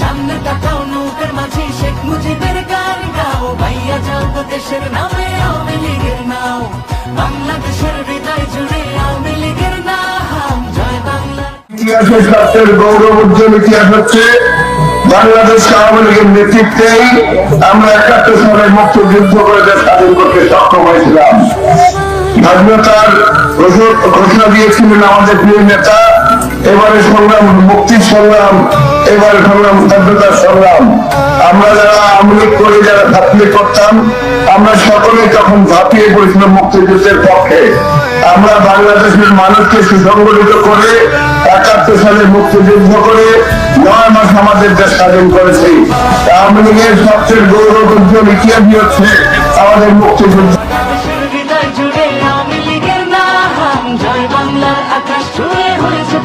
সামনে তাকাও নৌকার মাঝে, শেখ মুজিবের গান গাও। ভাইয়া যাও দেশের নামে আওয়ামী লীগের নাও। বাংলাদেশের হৃদয় জুড়ে আওয়ামী লীগের নাম। জয় বাংলা। ইতিহাসের গৌরব উজ্জ্বল ইতিহাস হচ্ছে, বাংলাদেশ আওয়ামী লীগের আমরা একাত্তর সালে মুক্ত যুদ্ধ করে স্বাধীন করতে সক্ষম হয়েছিলাম। স্বাধীনতার ঘোষণা দিয়েছিলেন আমাদের প্রিয় নেতা। এবারে সংগ্রাম মুক্তি সংগ্রাম এবারে সংগ্রাম স্বাধীনতার সংগ্রাম। আমরা যারা আওয়ামী লীগ করে, যারা ছাত্রলীগ করতাম, আমরা সকলেই তখন ঝাঁপিয়ে পড়েছিলাম মুক্তিযুদ্ধের পক্ষে। আমরা বাংলাদেশের মানুষকে সুসংগঠিত করে, একাত্তর সালে মুক্তিযুদ্ধ করে নয় মাস আমাদের দেশ স্বাধীন করেছি। আওয়ামী লীগের সবচেয়ে গৌরব উজ্জ্বল ইতিহাসই হচ্ছে আমাদের মুক্তিযুদ্ধ। আকাশ হয়েছে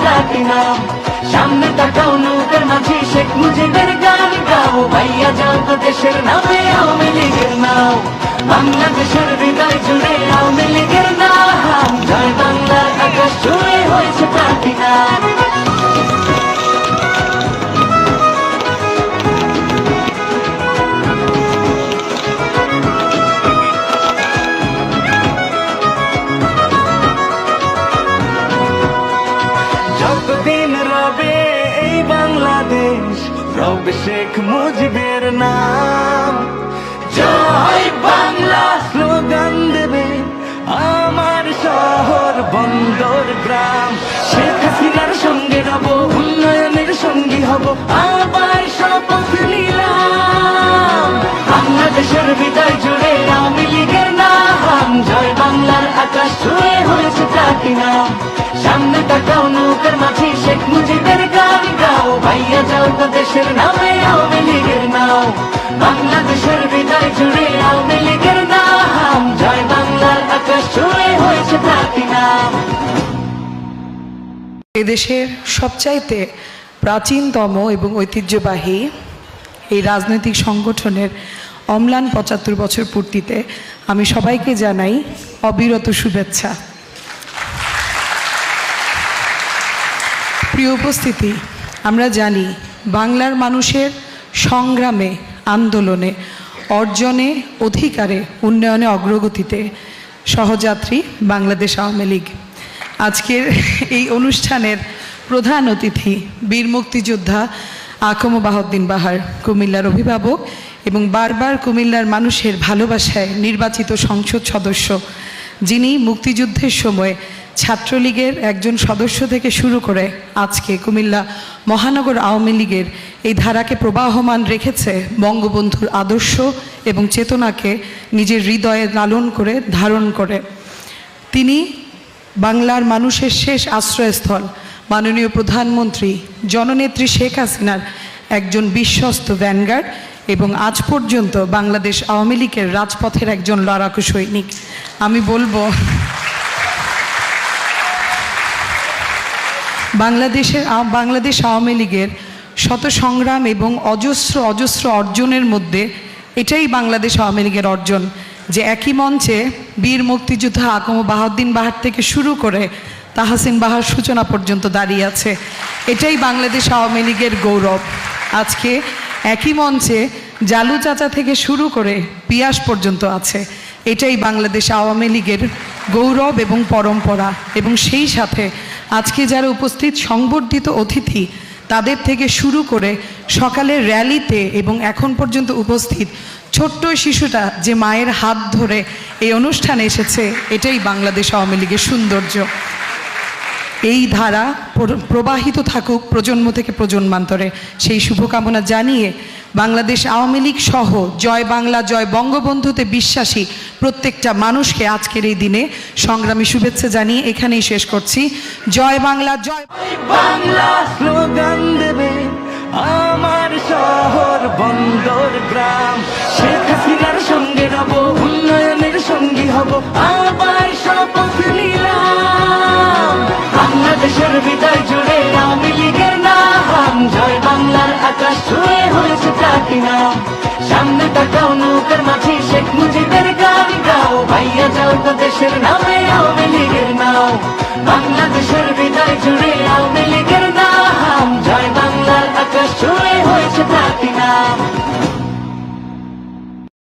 শেখ মুজিবের গান গাও। ভাইয়া তো দেশের নামে আওয়ামী লীগের নাও বাংলাদেশের হৃদয় জুড়ে আওয়ামী লীগের নাম। জয় বাংলার আকাশ জুড়ে হয়েছে প্রার্থী যতদিন শেখ মুজিবের নাম। জয় বাংলা, স্লোগান দেবে আমার শহর বন্দর গ্রাম। শেখ হাসিনার সঙ্গে রব, উন্নয়নের সঙ্গী হব, আবার শপথ নিলাম। বাংলাদেশের হৃদয় জুড়ে আওয়ামী লীগের নাম। জয় বাংলার আকাশ ছুঁয়ে হয়েছে প্লাটিনাম। সামনে তাকাও, নৌকার মাঝে শেখ মুজিবের গান গাও। ভাইয়া যাও দেশের নামে। এদেশের সবচাইতে প্রাচীনতম এবং ঐতিহ্যবাহী এই রাজনৈতিক সংগঠনের অম্লান পঁচাত্তর বছর পূর্তিতে আমি সবাইকে জানাই অবিরত শুভেচ্ছা। প্রিয় উপস্থিতি, আমরা জানি বাংলার মানুষের সংগ্রামে, আন্দোলনে, অর্জনে, অধিকারে, উন্নয়নে অগ্রগতিতে সহযাত্রী বাংলাদেশ আওয়ামী লীগ। আজকের এই অনুষ্ঠানের প্রধান অতিথি বীর মুক্তিযোদ্ধা আকম বাহদ্দিন বাহার, কুমিল্লার অভিভাবক এবং বারবার কুমিল্লার মানুষের ভালোবাসায় নির্বাচিত সংসদ সদস্য। যিনি মুক্তিযুদ্ধের সময় ছাত্রলীগের একজন সদস্য থেকে শুরু করে আজকে কুমিল্লা মহানগর আওয়ামী লীগের এই ধারাকে প্রবাহমান রেখেছে বঙ্গবন্ধুর আদর্শ এবং চেতনাকে নিজের হৃদয়ে লালন করে ধারণ করে। তিনি বাংলার মানুষের শেষ আশ্রয়স্থল, মাননীয় প্রধানমন্ত্রী জননেত্রী শেখ হাসিনার একজন বিশ্বস্ত ভ্যানগার্ড এবং আজ পর্যন্ত বাংলাদেশ আওয়ামী লীগের রাজপথের একজন লড়াকু সৈনিক। আমি বলব, বাংলাদেশের বাংলাদেশ আওয়ামী লীগের শত সংগ্রাম এবং অজস্র অজস্র অর্জনের মধ্যে এটাই বাংলাদেশ আওয়ামী লীগের অর্জন। যে একই মঞ্চে বীর মুক্তিযোদ্ধা আকম বাহাউদ্দিন বাহার থেকে শুরু করে তাহাসিন বাহার সূচনা পর্যন্ত দাঁড়িয়ে আছে। এটাই বাংলাদেশ আওয়ামী লীগের গৌরব। আজকে একই মঞ্চে জালু চাচা থেকে শুরু করে পিয়াস পর্যন্ত আছে। এটাই বাংলাদেশ আওয়ামী লীগের গৌরব এবং পরম্পরা। এবং সেই সাথে আজকে যারা উপস্থিত সংবর্ধিত অতিথি, তাদের থেকে শুরু করে সকালের র্যালিতে এবং এখন পর্যন্ত উপস্থিত ছোট্ট শিশুটা যে মায়ের হাত ধরে এই অনুষ্ঠানে এসেছে, এটাই বাংলাদেশ আওয়ামী লীগের সৌন্দর্য। এই ধারা প্রবাহিত থাকুক, প্রজন্ম থেকে প্রজন্মান্তরে। সেই শুভকামনা জানিয়ে বাংলাদেশ আওয়ামী লীগ সহ জয় বাংলা, জয় বঙ্গবন্ধুতে বিশ্বাসী প্রত্যেকটা মানুষকে আজকের এই দিনে সংগ্রামী শুভেচ্ছা জানিয়ে এখানেই শেষ করছি। জয় বাংলা জয় বাংলা স্লোগান দেবে আমার শহর বন্দর গ্রাম। শেখ হাসিনার সঙ্গে রব উন্নয়নের সঙ্গী হব। আবার শপথ নিলাম। বাংলাদেশের বিদায় জুড়ে আমি লীগের নাম। জয় বাংলার আকাশ ছুঁয়ে হয়েছে তাকি নাম সামনে তাকাও, নৌকার মাঝে শেখ মুজিবের গান গাও। ভাইয়া যাও তো দেশের নামে আমি লীগের নাও বাংলাদেশের বিদায় জুড়ে আমি লীগের নাম। জয় বাংলার আকাশ ছুঁয়ে হয়েছে তাকি